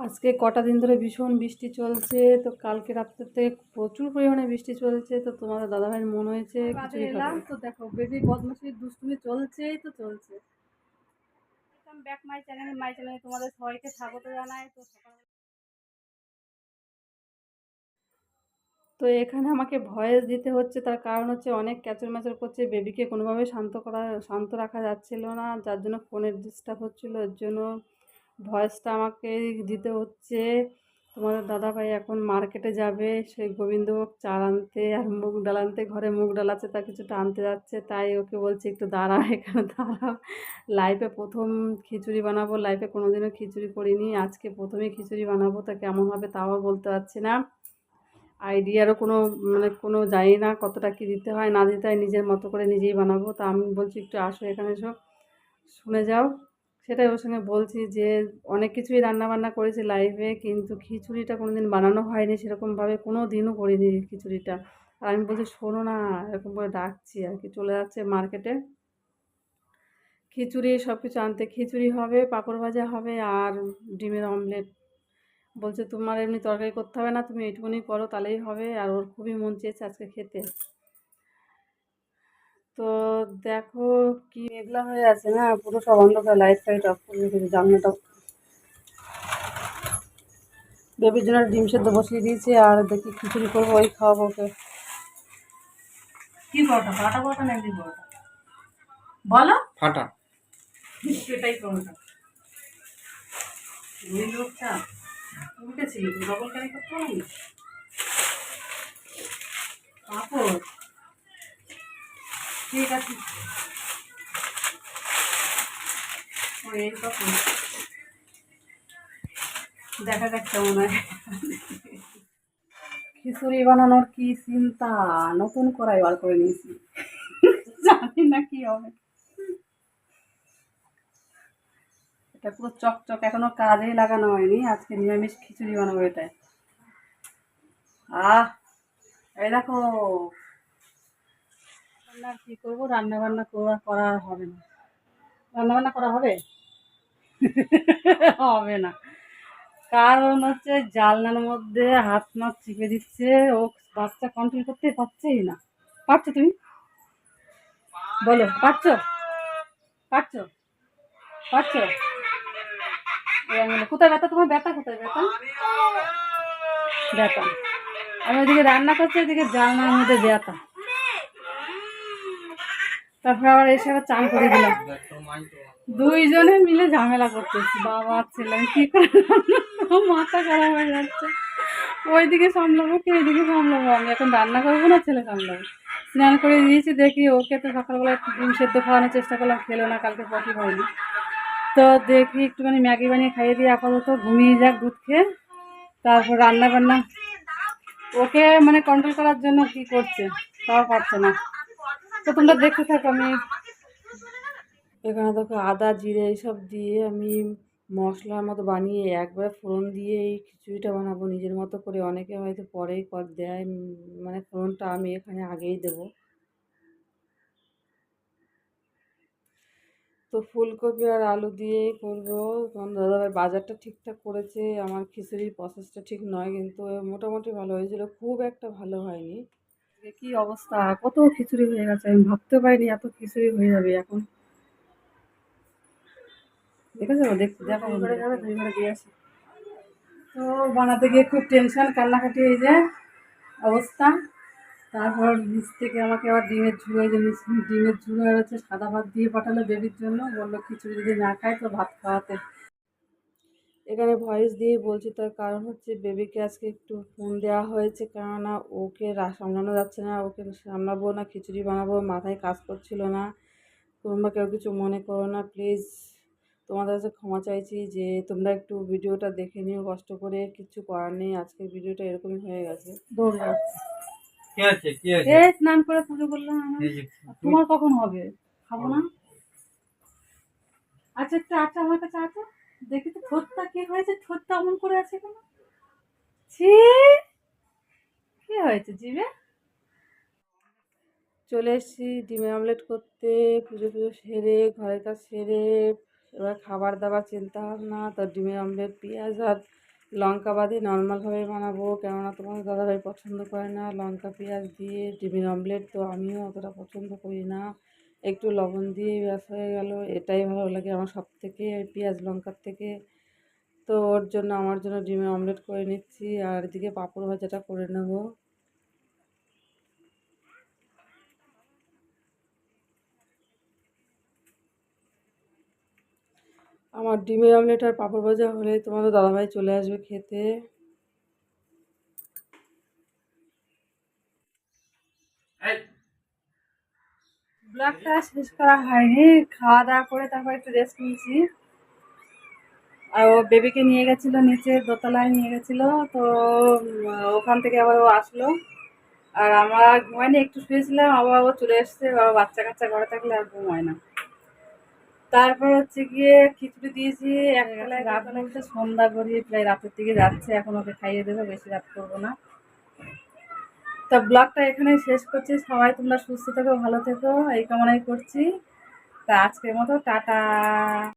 আজকে কটা দিন ধরে ভীষণ বৃষ্টি চলছে তো কালকে রাত্রে থেকে প্রচুর পরিমাণে বৃষ্টি চলছে তো তোমাদের দাদাভাইয়ের মন হয়েছে এলাম তো দেখো বেবি বদমাসির দুষ্টুমি চলছেই তো চলছে। ব্যাক মাই চ্যানেল মাই চ্যানেলে তোমাদের সবাইকে স্বাগত জানাই তো তো এখানে আমাকে ভয়েস দিতে হচ্ছে তার কারণ হচ্ছে অনেক ক্যাচর ম্যাচর করছে বেবিকে কোনোভাবে শান্ত করা শান্ত রাখা যাচ্ছিল না যার জন্য ফোনের ডিস্টার্ব হচ্ছিল এর জন্য ভয়েসটা আমাকে দিতে হচ্ছে। তোমাদের দাদাভাই এখন মার্কেটে যাবে, সেই গোবিন্দভোগ চাল আনতে আর মুগ ডাল আনতে। ঘরে মুগ ডাল আছে, তা কিছুটা আনতে যাচ্ছে, তাই ওকে বলছে একটু দাঁড়া এখানে দাঁড়াও। লাইফে প্রথম খিচুড়ি বানাবো লাইফে কোনোদিনও খিচুড়ি করিনি, আজকে প্রথমেই খিচুড়ি বানাবো, তা কেমন হবে তাও বলতে পারছি না। আইডিয়ারও কোনো মানে কোনো জানি না কতটা কী দিতে হয়, না দিতে হয়, নিজের মতো করে নিজেই বানাবো, তা আমি বলছি একটু আসো এখানে এসো, শুনে যাও। সেটাই ওর সঙ্গে বলছি যে, অনেক কিছুই রান্না বান্না করেছি লাইফে কিন্তু খিচুড়িটা কোনো দিন বানানো হয়নি, সেরকমভাবে কোনো দিনও করিনি খিচুড়িটা। আর আমি বলছি, শোনো না, এরকম করে ডাকছি আর কি, চলে যাচ্ছে মার্কেটে খিচুড়ি সব কিছু আনতে, খিচুড়ি হবে, পাঁপড় ভাজা হবে আর ডিমের অমলেট বলছে, তোমার এমনি তরকারি করতে হবে না, তুমি এইটুকুনি করো, তাহলেই হবে। আর ওর খুবই মন চেয়েছে আজকে খেতে। তো দেখো কি এগুলা হয়ে আছে না পুরো সব অন্ধকার লাইট ফাইট অফ করে রেখেছি জানলাটা বেবির জন্য ডিম সেদ্ধ বসিয়ে দিয়েছি আর দেখি খিচুড়ি করব ওই খাওয়াবো ওকে। কি না বড়টা বলো। ফাটা। সেটাই দুই লোকটা উঠেছি ডবল ক্যারি করতে হবে পাপড়। ঠিক আছে। দেখা যাক কেমন হয়। খিচুড়ি বানানোর কি চিন্তা? নতুন করাই বার করে নিয়েছি। জানি না কি হবে। এটা পুরো চকচক, এখনও কাজেই লাগানো হয়নি। আজকে নিরামিষ খিচুড়ি বানাবো এটাই। আহ, এই দেখো। রান্না আর কি করব? রান্না বান্না করা করা হবে না। রান্না বান্না করা হবে? হবে না। কারণ হচ্ছে জালনার মধ্যে হাত মাছ চিপে দিচ্ছে, ও বাচ্চা কন্ট্রোল করতে পারছেই না। পারছ তুমি? বলো, পারছ? পারছ? পারছ? কোথায় ব্যথা? তোমার ব্যথা কোথায় ব্যথা? ব্যথা। আমি ওইদিকে রান্না করছি ওইদিকে জালনার মধ্যে ব্যথা। তারপরে আবার এসে আবার চান করে দিলাম। দুইজনে মিলে ঝামেলা করতেছি। বাবা, ছেলে কি করব? মাথা খারাপ হয়ে যাচ্ছে। ওইদিকে সামলাবো কি, এইদিকে সামলাবো? আমি এখন রান্না করব না, ছেলে সামলাবো। স্নান করে দিয়েছি, দেখি ওকে তো সকালবেলা ডিম সেদ্ধ খাওয়ানোর চেষ্টা করলাম, খেলো না, কালকে পটি হয়নি। তো দেখি একটুখানি ম্যাগি বানিয়ে খাইয়ে দিয়ে আপাতত ঘুমিয়ে যাক, দুধ খেয়ে। তারপর রান্না বান্না ওকে মানে কন্ট্রোল করার জন্য কি করছে? তাও পারছে না। তো তোমরা দেখতে থাকো, আমি এখানে দেখো আদা, জিরে এইসব দিয়ে আমি মশলার মতো বানিয়ে একবারে ফোড়ন দিয়ে এই খিচুড়িটা বানাবো। নিজের মতো করে অনেকে হয়তো পরেই কর দেয় মানে ফোড়নটা আমি এখানে আগেই দেবো। তো ফুলকপি আর আলু দিয়েই করব। তোমার দাদাভাই বাজারটা ঠিকঠাক করেছে, আমার খিচুড়ির প্রসেসটা ঠিক নয়, কিন্তু মোটামুটি ভালো হয়েছিল। খুব একটা ভালো হয়নি। কি অবস্থা? কত খিচুড়ি হয়ে গেছে? আমি ভাবতে পারিনি এত খিচুড়ি হয়ে যাবে এখন। দেখেছ দেখ ঘরে যাবে দুই ঘরে দিয়ে আসি। তো বানাতে গিয়ে খুব টেনশন কান্নাকাটি এই যে অবস্থা। তারপর নিচ থেকে আমাকে আবার ডিমের ঝুড়ো যে ডিমের ঝুড়ো হচ্ছে সাদা ভাত দিয়ে পাঠালো বেবির জন্য। বলল খিচুড়ি যদি না খায় তো ভাত খাওয়াতে। এখানে ভয়েস দিয়ে বলছি তার কারণ হচ্ছে বেবিকে আজকে একটু ফোন দেওয়া হয়েছে কেননা ওকে সামলানো যাচ্ছে না ওকে সামলাবো না খিচুড়ি বানাবো মাথায় কাজ করছিল না। তোমরা কেউ কিছু মনে করো না প্লিজ তোমাদের কাছে ক্ষমা চাইছি যে তোমরা একটু ভিডিওটা দেখে নিও কষ্ট করে কিছু করার নেই আজকের ভিডিওটা এরকমই হয়ে গেছে। দৌড় যাচ্ছে কি আছে? কি আছে? এ স্নান করে পুজো করলাম তোমার কখন হবে? খাব না? আচ্ছা একটু আচ্ছা আমার কাছে আচ্ছা দেখি তো, ঠোঁটটা কি হয়েছে? ঠোঁটটা অমন করে আছে কেন? ছি! কি হয়েছে জিভে? চলে এসেছি ডিমের অমলেট করতে, পুজো পুজো সেরে, ঘরের কাজ সেরে, এবার খাবার দাবার চিন্তা ভাবনা তো ডিমের অমলেট, পেঁয়াজ আর লঙ্কা বাদে নর্মালভাবে বানাবো। কেননা তোমাদের দাদাভাই পছন্দ করে না, লঙ্কা, পেঁয়াজ দিয়ে ডিমের অমলেট, তো আমিও অতটা পছন্দ করি না। একটু লবণ দিয়ে ব্যাস হয়ে গেল। এটাই ভালো লাগে আমার সব থেকে পেঁয়াজ লঙ্কার থেকে। তো ওর জন্য, আমার জন্য ডিমের অমলেট করে নিচ্ছি আর এদিকে পাঁপড় ভাজাটা করে নেব। আমার ডিমের অমলেট আর পাঁপড় ভাজা হলে তোমাদের দাদাভাই চলে আসবে খেতে। ব্লগটা শেষ করা হয়নি খাওয়া দাওয়া করে তারপর একটু রেস্ট নিয়েছি। আর ও বেবিকে নিয়ে গেছিল নিচে দোতলায় নিয়ে গেছিল তো ওখান থেকে আবার ও আসলো। আর আমরা ঘুমাইনি একটু শুয়েছিলাম আবার ও চলে এসছে বাবা বাচ্চা কাচ্চা ঘরে থাকলে আর ঘুমায় না। তারপর হচ্ছে গিয়ে খিচুড়ি দিয়েছি একবেলায় রাত সন্ধ্যা গড়িয়ে প্রায় রাতের দিকে যাচ্ছে এখন ওকে খাইয়ে দেবো বেশি রাত করব না। তা ব্লগটা এখানে শেষ করছি। সবাই তোমরা সুস্থ থেকো, ভালো থেকো, এই কামনাই করছি। তা আজকের মতো, টাটা।